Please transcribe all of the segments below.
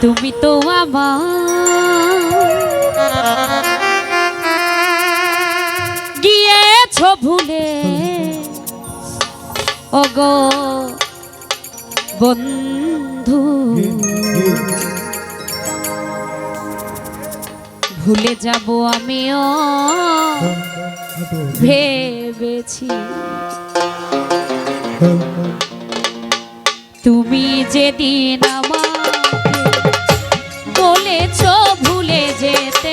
তুমি তো আমার। গিয়েছ ভুলে। অগ বন্ধু। ভুলে যাব আমিও। ভেবেছি। তুমি যেদিন আমার বলেছ ভুলে যেতে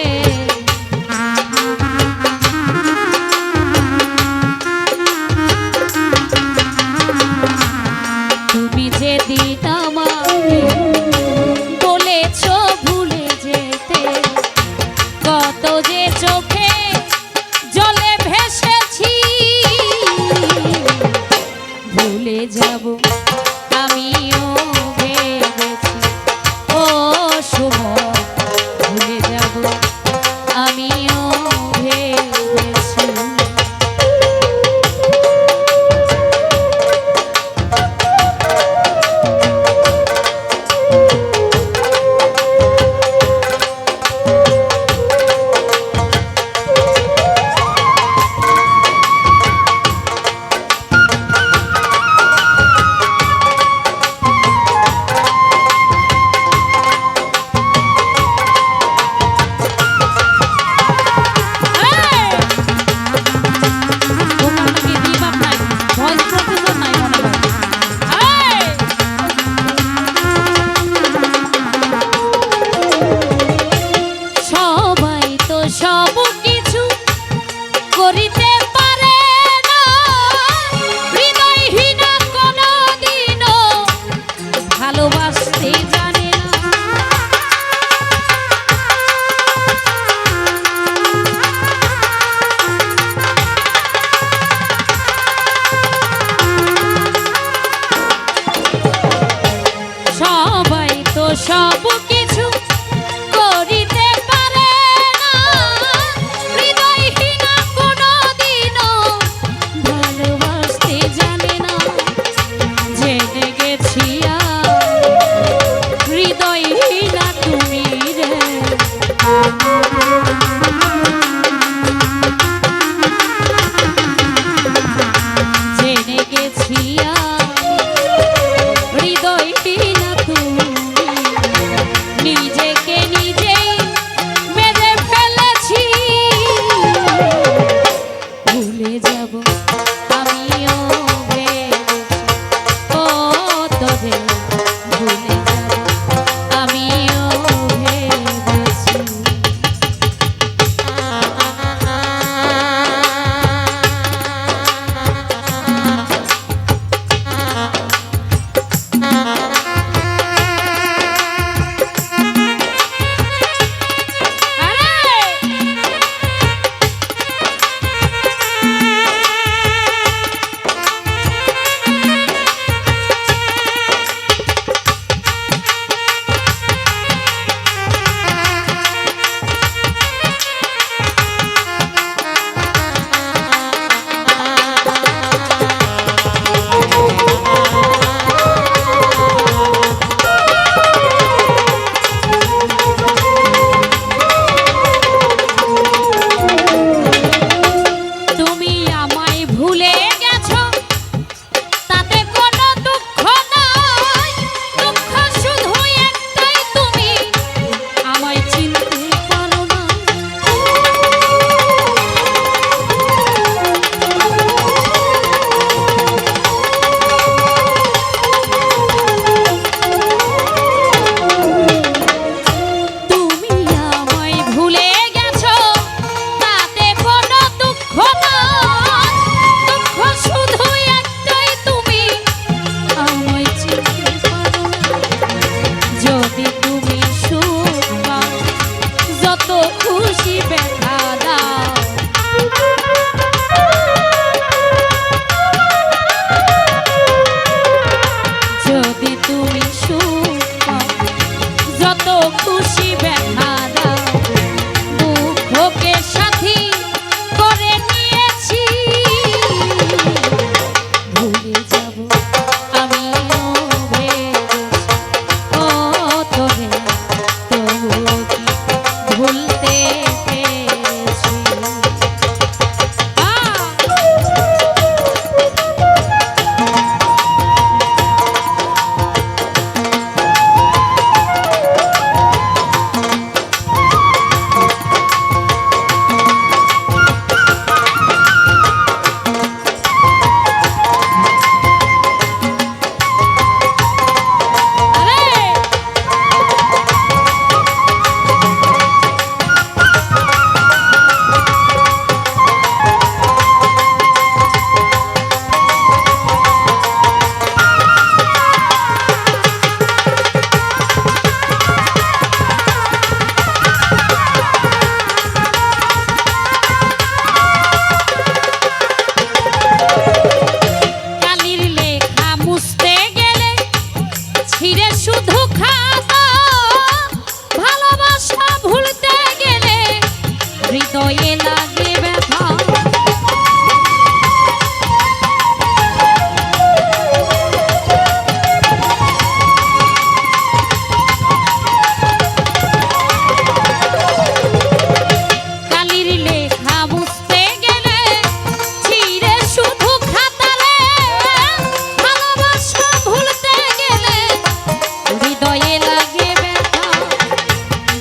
Shabbat. তো খুশি ব্যথা।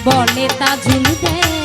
বলে তা ঝুল দেয়।